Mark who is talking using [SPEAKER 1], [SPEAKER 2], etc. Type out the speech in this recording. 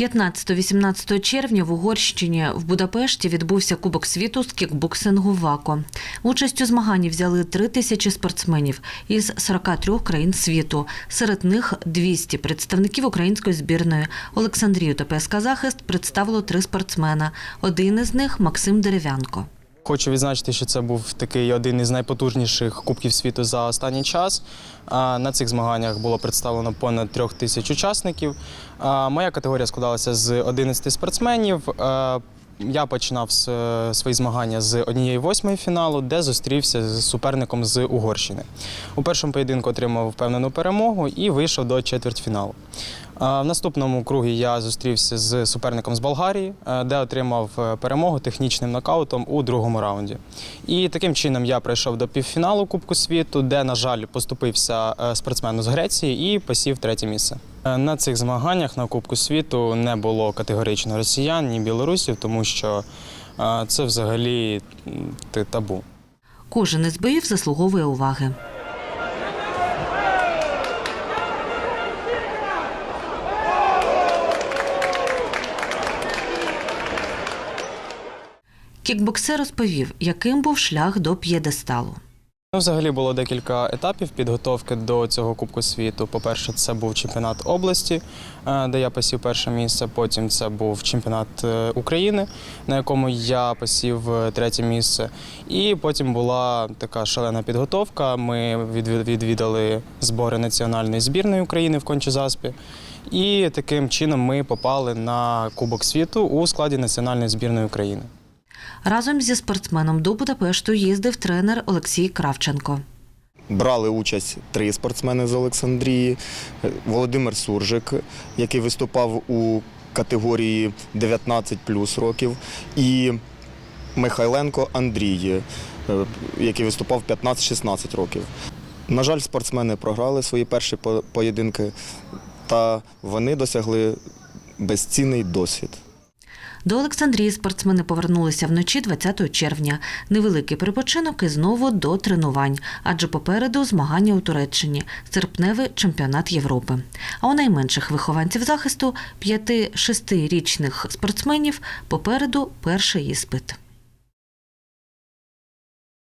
[SPEAKER 1] 15-18 червня в Угорщині в Будапешті відбувся Кубок світу з кікбоксингу ВАКО. Участь у змаганні взяли 3 тисячі спортсменів із 43 країн світу. Серед них 200 представників української збірної. Олександрію та ПСК «Захист» представило три спортсмена. Один із них – Максим Дерев'янко.
[SPEAKER 2] Хочу відзначити, що це був такий один із найпотужніших кубків світу за останній час. На цих змаганнях було представлено понад трьох тисяч учасників. Моя категорія складалася з 11 спортсменів. Я починав е, свої змагання з однієї восьмої фіналу, де зустрівся з суперником з Угорщини. У першому поєдинку отримав впевнену перемогу і вийшов до четвертьфіналу. В наступному кругі я зустрівся з суперником з Болгарії, е, де отримав е, перемогу технічним нокаутом у другому раунді. І таким чином я прийшов до півфіналу Кубку світу, де, на жаль, поступився спортсмену з Греції і посів третє місце. Е, На цих змаганнях на Кубку світу не було категорично росіян ні білорусів, тому що е, це взагалі табу.
[SPEAKER 1] Кожен із боїв заслуговує уваги. Кікбоксер розповів, яким був шлях до п'єдесталу.
[SPEAKER 2] Ну, взагалі було декілька етапів підготовки до цього Кубку світу. По-перше, це був чемпіонат області, е, де я посів перше місце. Потім це був чемпіонат е, України, на якому я посів е, третє місце. І потім була така шалена підготовка. Ми відві- відвідали збори національної збірної України в Кончезаспі. І таким чином ми попали на Кубок світу у складі національної збірної України.
[SPEAKER 1] Разом зі спортсменом до Будапешту їздив тренер Олексій Кравченко.
[SPEAKER 3] Брали участь три спортсмени з Олександрії. Володимир Суржик, який виступав у категорії 19 плюс років, і Михайленко Андрій, е, який виступав 15-16 років. На жаль, спортсмени програли свої перші поєдинки, та вони досягли безцінний досвід.
[SPEAKER 1] До Олександрії спортсмени повернулися вночі 20 червня. Невеликий перепочинок і знову до тренувань, адже попереду змагання у Туреччині, серпневий чемпіонат Європи. А у найменших вихованців захисту 5-6-річних спортсменів попереду перший іспит.